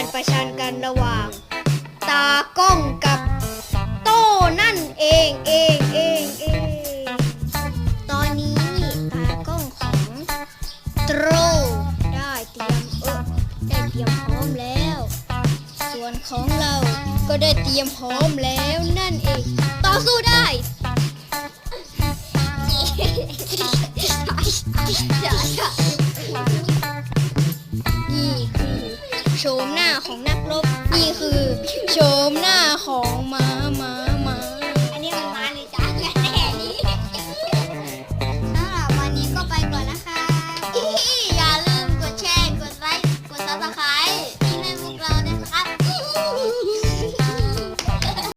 การประชันกันระหว่าง ตากล้องกับโต้นั่นเองเองเองเองตอนนี้ตากล้องของโตรได้เตรียมเออได้เตรียมพร้อมแล้ว ส่วนของเราก็ได้เตรียมพร้อมแล้วนั่นเอง ต่อสู้ได้ โฉมหน้าของนักรบ นี่คือโฉมหน้าของม้าม้า